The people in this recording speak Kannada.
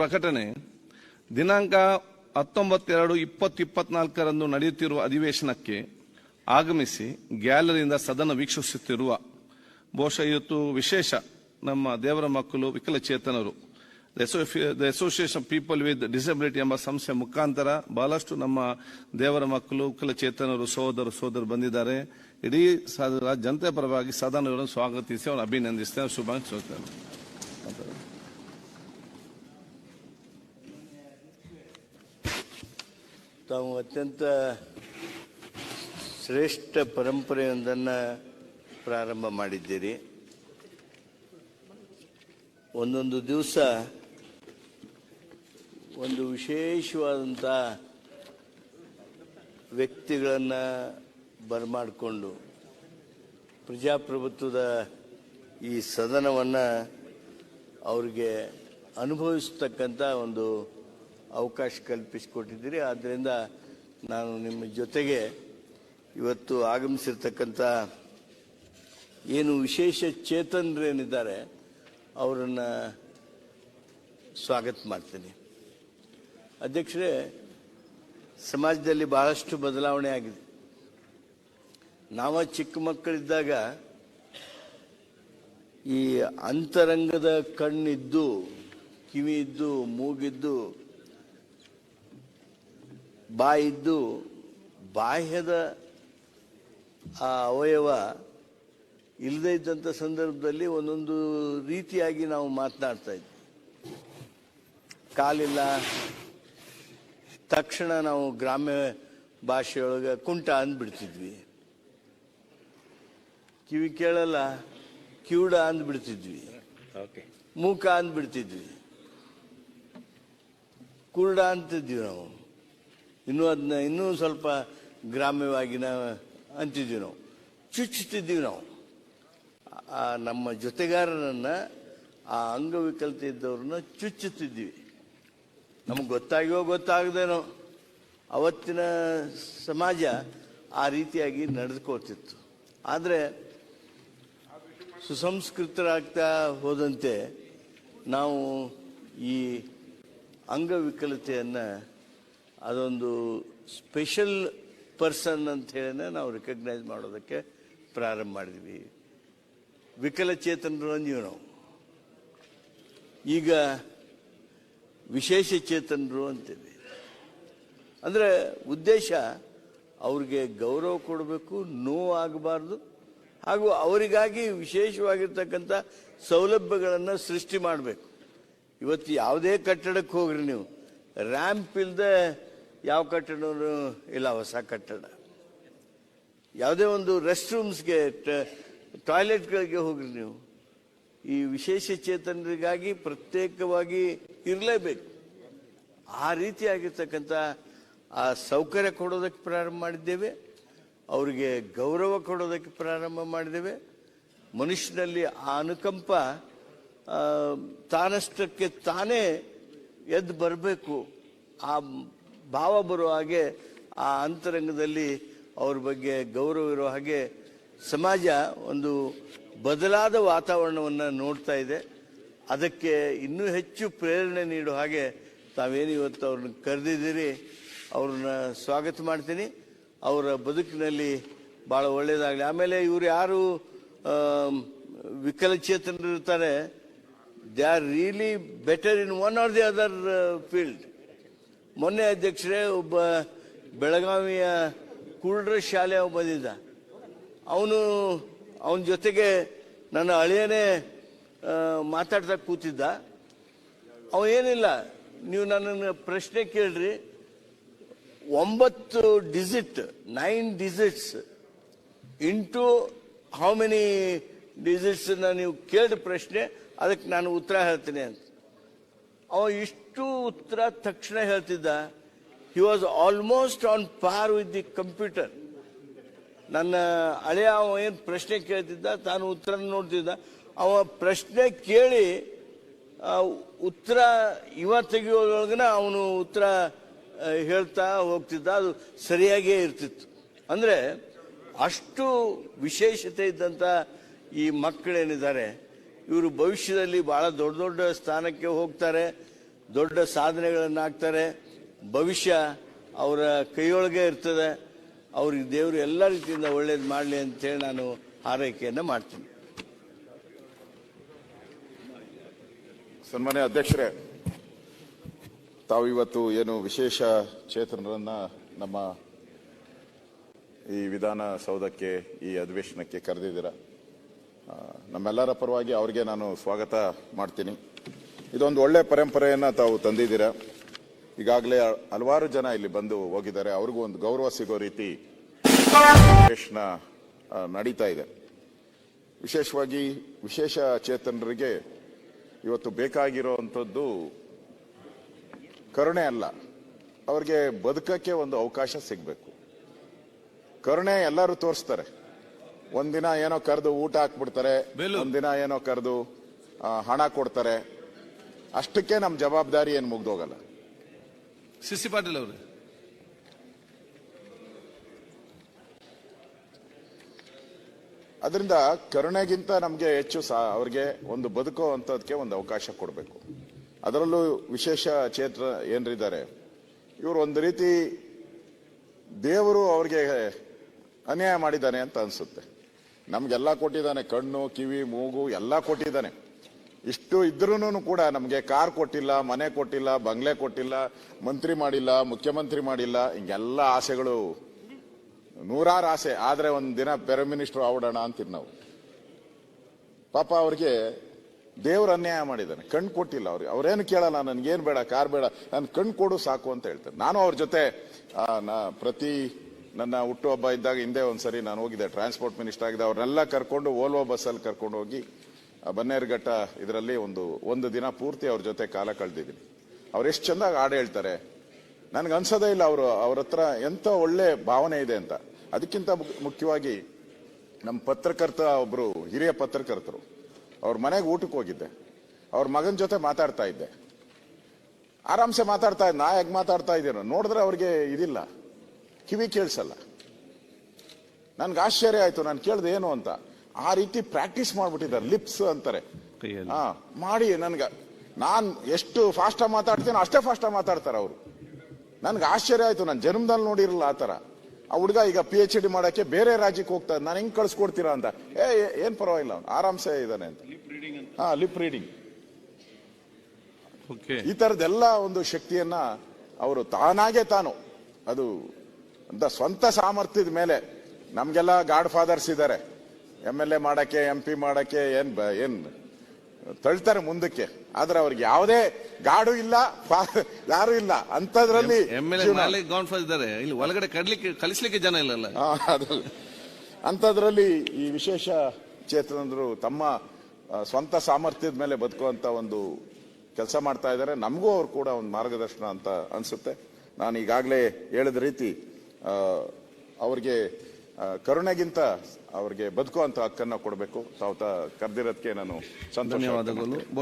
ಪ್ರಕಟಣೆ. ದಿನಾಂಕ ಹತ್ತೊಂಬತ್ತೆರಡು ಇಪ್ಪತ್ತು ಇಪ್ಪತ್ನಾಲ್ಕರಂದು ನಡೆಯುತ್ತಿರುವ ಅಧಿವೇಶನಕ್ಕೆ ಆಗಮಿಸಿ ಗ್ಯಾಲರಿಯಿಂದ ಸದನ ವೀಕ್ಷಿಸುತ್ತಿರುವ ಬಹುಶಃ ಇವತ್ತು ವಿಶೇಷ ನಮ್ಮ ದೇವರ ಮಕ್ಕಳು ವಿಕಲಚೇತನರು. The association people with disability ಎಂಬ ಸಂಸ್ಥೆ ಮುಖಾಂತರ ಬಹಳಷ್ಟು ನಮ್ಮ ದೇವರ ಮಕ್ಕಳು ವಿಕಲಚೇತನರು, ಸಹೋದರ, ಸೋದರು ಬಂದಿದ್ದಾರೆ. ಇಡೀ ಜನತೆ ಪರವಾಗಿ ಸದನವನ್ನು ಸ್ವಾಗತಿಸಿ, ಅವರನ್ನು ಅಭಿನಂದಿಸ್ತೇನೆ. ಶುಭಾಶಿಸ್ತೇನೆ ತಾವು ಅತ್ಯಂತ ಶ್ರೇಷ್ಠ ಪರಂಪರೆಯೊಂದನ್ನು ಪ್ರಾರಂಭ ಮಾಡಿದ್ದೀರಿ. ಒಂದೊಂದು ದಿವಸ ಒಂದು ವಿಶೇಷವಾದಂಥ ವ್ಯಕ್ತಿಗಳನ್ನು ಬರಮಾಡಿಕೊಂಡು ಪ್ರಜಾಪ್ರಭುತ್ವದ ಈ ಸದನವನ್ನು ಅವ್ರಿಗೆ ಅನುಭವಿಸ್ತಕ್ಕಂಥ ಒಂದು ಅವಕಾಶ ಕಲ್ಪಿಸಿಕೊಟ್ಟಿದ್ದೀರಿ. ಆದ್ದರಿಂದ ನಾನು ನಿಮ್ಮ ಜೊತೆಗೆ ಇವತ್ತು ಆಗಮಿಸಿರ್ತಕ್ಕಂಥ ಏನು ವಿಶೇಷ ಚೇತನರೇನಿದ್ದಾರೆ, ಅವರನ್ನು ಸ್ವಾಗತ ಮಾಡ್ತೀನಿ. ಅಧ್ಯಕ್ಷರೇ, ಸಮಾಜದಲ್ಲಿ ಬಹಳಷ್ಟು ಬದಲಾವಣೆ ಆಗಿದೆ. ನಾವ ಚಿಕ್ಕ ಮಕ್ಕಳಿದ್ದಾಗ ಈ ಅಂತರಂಗದ ಕಣ್ಣಿದ್ದು ಕಿವಿ ಇದ್ದು, ಮೂಗಿದ್ದು ಬಾಯಿದ್ದು ಬಾಹ್ಯದ ಆ ಅವಯವ ಇಲ್ಲದೇ ಇದ್ದಂಥ ಸಂದರ್ಭದಲ್ಲಿ ಒಂದೊಂದು ರೀತಿಯಾಗಿ ನಾವು ಮಾತನಾಡ್ತಾ ಇದ್ವಿ. ಕಾಲಿಲ್ಲ. ತಕ್ಷಣ ನಾವು ಗ್ರಾಮ್ಯ ಭಾಷೆಯೊಳಗೆ ಕುಂಟ ಅಂದ್ಬಿಡ್ತಿದ್ವಿ. ಕಿವಿ ಕೇಳಲ್ಲ ಕಿವುಡ ಅಂದ್ಬಿಡ್ತಿದ್ವಿ. ಮೂಕ ಅಂದ್ಬಿಡ್ತಿದ್ವಿ. ಕುರುಡ ಅಂತಿದ್ವಿ ನಾವು. ಇನ್ನೂ ಅದನ್ನ ಇನ್ನೂ ಸ್ವಲ್ಪ ಗ್ರಾಮ್ಯವಾಗಿ ನಾವು ಅಂತಿದ್ವಿ ನಾವು. ಚುಚ್ಚುತ್ತಿದ್ದೀವಿ ನಾವು. ನಮ್ಮ ಜೊತೆಗಾರರನ್ನು, ಆ ಅಂಗವಿಕಲತೆ ಇದ್ದವ್ರನ್ನ ಚುಚ್ಚುತ್ತಿದ್ದೀವಿ ನಮಗೆ ಗೊತ್ತಾಗ್ಯೋ ಗೊತ್ತಾಗದೇನೋ ಅವತ್ತಿನ ಸಮಾಜ ಆ ರೀತಿಯಾಗಿ ನಡೆದುಕೋತಿತ್ತು ಆದರೆ ಸುಸಂಸ್ಕೃತರಾಗ್ತಾ ಹೋದಂತೆ ನಾವು ಈ ಅಂಗವಿಕಲತೆಯನ್ನು ಅದೊಂದು ಸ್ಪೆಷಲ್ ಪರ್ಸನ್ ಅಂತ ಹೇಳಿ ನಾವು ರಿಕಗ್ನೈಸ್ ಮಾಡೋದಕ್ಕೆ ಪ್ರಾರಂಭ ಮಾಡಿದ್ವಿ. ವಿಕಲಚೇತನರು ನಾವು ಈಗ ವಿಶೇಷ ಚೇತನರು ಅಂತೀವಿ ಅಂದರೆ ಉದ್ದೇಶ ಅವ್ರಿಗೆ ಗೌರವ ಕೊಡಬೇಕು ನೋವು ಆಗಬಾರ್ದು ಹಾಗೂ ಅವರಿಗಾಗಿ ವಿಶೇಷವಾಗಿರ್ತಕ್ಕಂಥ ಸೌಲಭ್ಯಗಳನ್ನು ಸೃಷ್ಟಿ ಮಾಡಬೇಕು. ಇವತ್ತು ಯಾವುದೇ ಕಟ್ಟಡಕ್ಕೆ ಹೋಗ್ರಿ ನೀವು. ರ್ಯಾಂಪ್ ಇಲ್ಲದೆ ಯಾವ ಕಟ್ಟಡನೂ ಇಲ್ಲ ಹೊಸ ಕಟ್ಟಡ. ಯಾವುದೇ ಒಂದು ರೆಸ್ಟ್ ರೂಮ್ಸ್ಗೆ ಟಾಯ್ಲೆಟ್ಗಳಿಗೆ ಹೋಗ್ರಿ ನೀವು. ಈ ವಿಶೇಷ ಚೇತನರಿಗಾಗಿ ಪ್ರತ್ಯೇಕವಾಗಿ ಇರಲೇಬೇಕು. ಆ ರೀತಿಯಾಗಿರ್ತಕ್ಕಂಥ ಆ ಸೌಕರ್ಯ ಕೊಡೋದಕ್ಕೆ ಪ್ರಾರಂಭ ಮಾಡಿದ್ದೇವೆ. ಅವರಿಗೆ ಗೌರವ ಕೊಡೋದಕ್ಕೆ ಪ್ರಾರಂಭ ಮಾಡಿದ್ದೇವೆ. ಮನುಷ್ಯನಲ್ಲಿ ಆ ಅನುಕಂಪ ತಾನಷ್ಟಕ್ಕೆ ತಾನೇ ಎದ್ದು ಬರಬೇಕು. ಆ ಭಾವ ಬರುವ ಹಾಗೆ ಆ ಅಂತರಂಗದಲ್ಲಿ ಅವ್ರ ಬಗ್ಗೆ ಗೌರವ ಇರೋ ಹಾಗೆ ಸಮಾಜ ಒಂದು ಬದಲಾದ ವಾತಾವರಣವನ್ನು ನೋಡ್ತಾ ಇದೆ. ಅದಕ್ಕೆ ಇನ್ನೂ ಹೆಚ್ಚು ಪ್ರೇರಣೆ ನೀಡೋ ಹಾಗೆ ತಾವೇನು ಇವತ್ತು ಅವ್ರನ್ನ ಕರೆದಿದ್ದೀರಿ, ಅವ್ರನ್ನ ಸ್ವಾಗತ ಮಾಡ್ತೀನಿ. ಅವರ ಬದುಕಿನಲ್ಲಿ ಭಾಳ ಒಳ್ಳೆಯದಾಗಲಿ ಆಮೇಲೆ ಇವರು ಯಾರು ವಿಕಲಚೇತನರು ಇರ್ತಾರೆ they are really better in one or the other field. ಮೊನ್ನೆ ಅಧ್ಯಕ್ಷರೇ ಒಬ್ಬ ಬೆಳಗಾವಿಯ ಕುರುಡ್ರ ಶಾಲೆ ಬಂದಿದ್ದ. ಅವನು ಅವನ ಜೊತೆಗೆ ನನ್ನ ಅಳಿಯನೇ ಮಾತಾಡ್ತಾ ಕೂತಿದ್ದ. ಏನಿಲ್ಲ, ನೀವು ನನ್ನನ್ನು ಪ್ರಶ್ನೆ ಕೇಳ್ರಿ. ಒಂಬತ್ತು digit, nine digits into how many digits ನೀವು ಕೇಳಿದ ಪ್ರಶ್ನೆ, ಅದಕ್ಕೆ ನಾನು ಉತ್ತರ ಹೇಳ್ತೀನಿ ಅಂತ. ಅವ ಇಷ್ಟು ಉತ್ತರ ತಕ್ಷಣ ಹೇಳ್ತಿದ್ದ. He was almost on par with the computer ನನ್ನ ಹಳೆಯ ಅವ ಏನು ಪ್ರಶ್ನೆ ಕೇಳ್ತಿದ್ದ, ತಾನು ಉತ್ತರ ನೋಡ್ತಿದ್ದ. ಅವ ಪ್ರಶ್ನೆ ಕೇಳಿ ಉತ್ತರ ಇವ ತೆಗೆಯೋದ್ರೊಳಗನ ಅವನು ಉತ್ತರ ಹೇಳ್ತಾ ಹೋಗ್ತಿದ್ದ. ಅದು ಸರಿಯಾಗೇ ಇರ್ತಿತ್ತು. ಅಂದರೆ ಅಷ್ಟು ವಿಶೇಷತೆ ಇದ್ದಂಥ ಈ ಮಕ್ಕಳೇನಿದ್ದಾರೆ ಇವರು ಭವಿಷ್ಯದಲ್ಲಿ ಬಹಳ ದೊಡ್ಡ ದೊಡ್ಡ ಸ್ಥಾನಕ್ಕೆ ಹೋಗ್ತಾರೆ, ದೊಡ್ಡ ಸಾಧನೆಗಳನ್ನು ಹಾಕ್ತಾರೆ ಭವಿಷ್ಯ ಅವರ ಕೈಯೊಳಗೆ ಇರ್ತದೆ. ಅವ್ರಿಗೆ ದೇವರು ಎಲ್ಲ ರೀತಿಯಿಂದ ಒಳ್ಳೇದು ಮಾಡಲಿ ಅಂತೇಳಿ ನಾನು ಹಾರೈಕೆಯನ್ನು ಮಾಡ್ತೀನಿ. ಸನ್ಮಾನ್ಯ ಅಧ್ಯಕ್ಷರೇ ತಾವು ಇವತ್ತು ಏನು ವಿಶೇಷ ಚೇತನರನ್ನ ನಮ್ಮ ಈ ವಿಧಾನಸೌಧಕ್ಕೆ, ಈ ಅಧಿವೇಶನಕ್ಕೆ ಕರೆದಿದ್ದೀರ? ನಮ್ಮೆಲ್ಲರ ಪರವಾಗಿ ಅವರಿಗೆ ನಾನು ಸ್ವಾಗತ ಮಾಡ್ತೀನಿ. ಇದೊಂದು ಒಳ್ಳೆ ಪರಂಪರೆಯನ್ನು ತಾವು ತಂದಿದ್ದೀರಾ? ಈಗಾಗಲೇ ಹಲವಾರು ಜನ ಇಲ್ಲಿ ಬಂದು ಹೋಗಿದ್ದಾರೆ. ಅವ್ರಿಗೂ ಒಂದು ಗೌರವ ಸಿಗೋ ರೀತಿ ನಡೀತಾ ಇದೆ. ವಿಶೇಷವಾಗಿ ವಿಶೇಷ ಚೇತನರಿಗೆ ಇವತ್ತು ಬೇಕಾಗಿರೋವಂಥದ್ದು ಕರುಣೆ ಅಲ್ಲ. ಅವ್ರಿಗೆ ಬದುಕಕ್ಕೆ ಒಂದು ಅವಕಾಶ ಸಿಗಬೇಕು. ಕರುಣೆ ಎಲ್ಲರೂ ತೋರಿಸ್ತಾರೆ. ಒಂದಿನ ಏನೋ ಕರೆದು ಊಟ ಹಾಕ್ಬಿಡ್ತಾರೆ. ಒಂದಿನ ಏನೋ ಕರೆದು ಹಣ ಕೊಡ್ತಾರೆ. ಅಷ್ಟಕ್ಕೆ ನಮ್ಮ ಜವಾಬ್ದಾರಿ ಏನು ಮುಗ್ದೋಗಲ್ಲ. ಸಿಸಿ ಪಾಟೀಲ್ ಅವರು. ಅದರಿಂದ ಕರುಣೆಗಿಂತ ನಮಗೆ ಹೆಚ್ಚು ಸಾ ಅವ್ರಿಗೆ ಒಂದು ಬದುಕೋ ಅಂತದಕ್ಕೆ ಒಂದು ಅವಕಾಶ ಕೊಡಬೇಕು. ಅದರಲ್ಲೂ ವಿಶೇಷ ಚೇತ್ರ ಏನರಿದ್ದಾರೆ ಇವರು ಒಂದು ರೀತಿ ದೇವರು ಅವ್ರಿಗೆ ಅನ್ಯಾಯ ಮಾಡಿದ್ದಾನೆ ಅಂತ ಅನ್ಸುತ್ತೆ. ನಮ್ಗೆಲ್ಲ ಕೊಟ್ಟಿದ್ದಾನೆ ಕಣ್ಣು, ಕಿವಿ, ಮೂಗು, ಎಲ್ಲ ಕೊಟ್ಟಿದ್ದಾನೆ. ಇಷ್ಟು ಇದ್ರೂ ಕೂಡ ನಮಗೆ ಕಾರ್ ಕೊಟ್ಟಿಲ್ಲ, ಮನೆ ಕೊಟ್ಟಿಲ್ಲ, ಬಂಗ್ಲೆ ಕೊಟ್ಟಿಲ್ಲ, ಮಂತ್ರಿ ಮಾಡಿಲ್ಲ, ಮುಖ್ಯಮಂತ್ರಿ ಮಾಡಿಲ್ಲ, ಹಿಂಗೆಲ್ಲ ಆಸೆಗಳು. ನೂರಾರು ಆಸೆ, ಆದರೆ ಒಂದು ದಿನ ಪೆರ ಮಿನಿಸ್ಟರ್ ಆವಡೋಣ ಅಂತೀವಿ ನಾವು. ಪಾಪ ಅವ್ರಿಗೆ ದೇವ್ರ ಅನ್ಯಾಯ ಮಾಡಿದ್ದಾನೆ ಕಣ್ಣು ಕೊಟ್ಟಿಲ್ಲ ಅವ್ರಿಗೆ. ಅವ್ರೇನು ಕೇಳಲ್ಲ, ನನಗೇನು ಬೇಡ, ಕಾರ್ ಬೇಡ, ನಾನು ಕಣ್ಣು ಕೊಡು ಸಾಕು ಅಂತ ಹೇಳ್ತಾರೆ. ನಾನು ಅವ್ರ ಜೊತೆ ನಾ- ಪ್ರತಿ ನನ್ನ ಹುಟ್ಟುಹಬ್ಬ ಇದ್ದಾಗ ಹಿಂದೆ ಒಂದ್ಸರಿ ನಾನು ಹೋಗಿದ್ದೆ. ಟ್ರಾನ್ಸ್ಪೋರ್ಟ್ ಮಿನಿಸ್ಟರ್ ಆಗಿದೆ ಅವ್ರನ್ನೆಲ್ಲ ಕರ್ಕೊಂಡು ಓಲ್ವೋ ಬಸ್ಸಲ್ಲಿ ಕರ್ಕೊಂಡು ಹೋಗಿ ಬನ್ನೇರ್ಘಟ್ಟ ಇದರಲ್ಲಿ ಒಂದು ಒಂದು ದಿನ ಪೂರ್ತಿ ಅವ್ರ ಜೊತೆ ಕಾಲ ಕಳೆದಿದ್ದೀನಿ. ಅವ್ರು ಎಷ್ಟು ಚೆಂದಾಗಿ ಹಾಡು ಹೇಳ್ತಾರೆ. ನನ್ಗೆ ಅನ್ಸೋದೇ ಇಲ್ಲ ಅವರು, ಅವ್ರ ಹತ್ರ ಎಂತ ಒಳ್ಳೆ ಭಾವನೆ ಇದೆ ಅಂತ. ಅದಕ್ಕಿಂತ ಮುಖ್ಯ- ಮುಖ್ಯವಾಗಿ ನಮ್ಮ ಪತ್ರಕರ್ತ ಒಬ್ಬರು ಹಿರಿಯ ಪತ್ರಕರ್ತರು. ಅವ್ರ ಮನೆಗೆ ಊಟಕ್ಕೆ ಹೋಗಿದ್ದೆ. ಅವ್ರ ಮಗನ ಜೊತೆ ಮಾತಾಡ್ತಾ ಇದ್ದೆ. ಆರಾಮ್ಸೆ ಮಾತಾಡ್ತಾ ಇದ್ದೆ ನಾ ಹೇಗೆ ಮಾತಾಡ್ತಾ ಇದ್ದೀನೋ. ನೋಡಿದ್ರೆ ಅವ್ರಿಗೆ ಇದಿಲ್ಲ. ಕಿವಿ ಕೇಳಿಸಲ್ಲ. ನನ್ಗೆ ಆಶ್ಚರ್ಯ ಆಯ್ತು ನಾನು ಕೇಳ್ದೆ ಏನು ಅಂತ. ಆ ರೀತಿ ಪ್ರಾಕ್ಟೀಸ್ ಮಾಡ್ಬಿಟ್ಟಿದ್ದಾರೆ ಲಿಪ್ಸ್ ಅಂತಾರೆ. ಕೈಯಲ್ಲಿ. ಹಾ ಮಾಡಿ ನನ್ಗೆ. ನಾನು ಎಷ್ಟು ಫಾಸ್ಟಾಗಿ ಮಾತಾಡ್ತೀನೋ ಅಷ್ಟೇ ಫಾಸ್ಟಾಗಿ ಮಾತಾಡ್ತಾರೆ ಅವರು. ನನ್ಗೆ ಆಶ್ಚರ್ಯ ಆಯ್ತು ನಾನು ಜನ್ಮದಲ್ಲಿ ನೋಡಿರಲ್ಲ ಆ ತರ ಆ ಹುಡುಗ ಈಗ ಪಿ ಎಚ್ ಡಿ ಮಾಡೋಕ್ಕೆ ಬೇರೆ ರಾಜ್ಯಕ್ಕೆ ಹೋಗ್ತಾ ನಾನು ಹೆಂಗೆ ಕಳ್ಸ್ಕೊಡ್ತೀರಾ ಅಂತ. ಏ ಏ- ಏನ್ ಪರವಾಗಿಲ್ಲ ಅವ್ನು ಆರಾಮ್ಸೆ ಇದ್ದಾನೆ ಅಂತ. ಹಾ ಲಿಪ್ ರೀಡಿಂಗ್ ಓಕೆ ಈ ಥರದ್ದೆಲ್ಲ ಒಂದು ಶಕ್ತಿಯನ್ನ ಅವರು ತಾನಾಗೆ ತಾನು ಅದು ಅಂತ ಸ್ವಂತ ಸಾಮರ್ಥ್ಯದ ಮೇಲೆ ನಮಗೆಲ್ಲ ಗಾಡ್ ಫಾದರ್ಸ್ ಇದ್ದಾರೆ. ಎಂ ಎಲ್ ಎ ಮಾಡಕ್ಕೆ ಎಂ ಪಿ ಮಾಡಕ್ಕೆ ಏನು ಬ- ಏನ್ ತಳ್ತಾರೆ ಮುಂದಕ್ಕೆ. ಆದ್ರೆ ಅವ್ರಿಗೆ ಯಾವುದೇ ಗಾಡು ಇಲ್ಲ ಯಾರು ಇಲ್ಲ. ಅಂತದ್ರಲ್ಲಿ ಇಲ್ಲಿ ಒಳಗಡೆ ಕಡ್ಲಿಕ್ಕೆ ಕಲಿಸ್ಲಿಕ್ಕೆ ಜನ ಇಲ್ಲಲ್ಲ. ಅಂತದ್ರಲ್ಲಿ ಈ ವಿಶೇಷ ಚೇತನರು ತಮ್ಮ ಸ್ವಂತ ಸಾಮರ್ಥ್ಯದ ಮೇಲೆ ಬದುಕುವಂತ ಒಂದು ಕೆಲಸ ಮಾಡ್ತಾ ಇದ್ದಾರೆ. ನಮಗೂ ಅವ್ರು ಕೂಡ ಒಂದು ಮಾರ್ಗದರ್ಶನ ಅಂತ ಅನ್ಸುತ್ತೆ. ನಾನು ಈಗಾಗಲೇ ಹೇಳಿದ ರೀತಿ ಅವ್ರಿಗೆ ಕರುಣೆಗಿಂತ ಅವ್ರಿಗೆ ಬದುಕುವಂತ ಹಕ್ಕನ್ನ ಕೊಡಬೇಕು ತಾವು ಕರೆದಿರೋದಕ್ಕೆ ನಾನು ಸಂತೋಷ ವ್ಯಕ್ತ ಮಾಡ್ತೀನಿ. ಧನ್ಯವಾದಗಳು